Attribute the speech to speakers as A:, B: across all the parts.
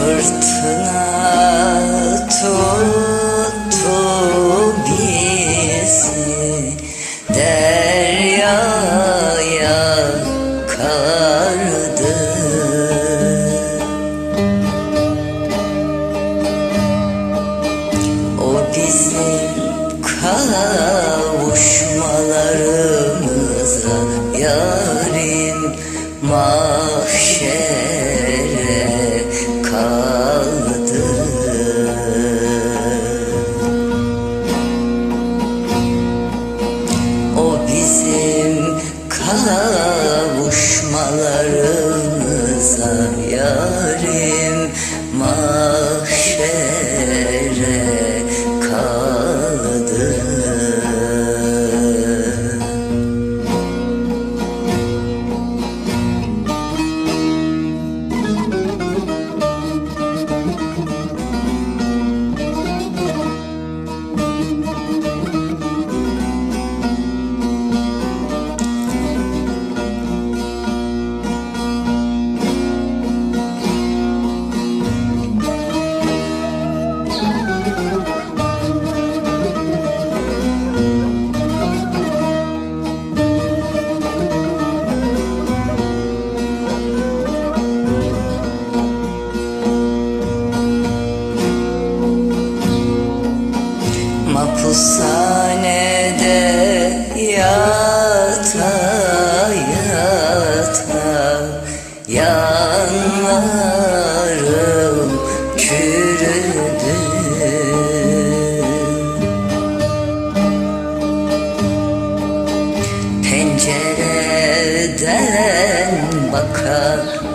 A: Fırtına tuttu bizi Deryaya kardı O bizim kavuşmalarımıza Yarim mahşere bizim kavuşmalarımıza Yarim Mahpushanede yata yata. Yanlarım çürüdü. Pencereden baka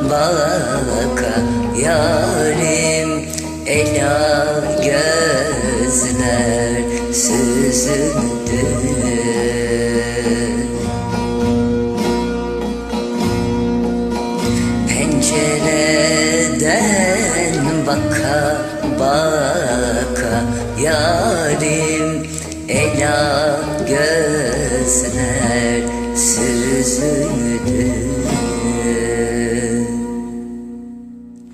A: baka Yarim ela gözler Pencereden baka baka Yarim ela süzüldü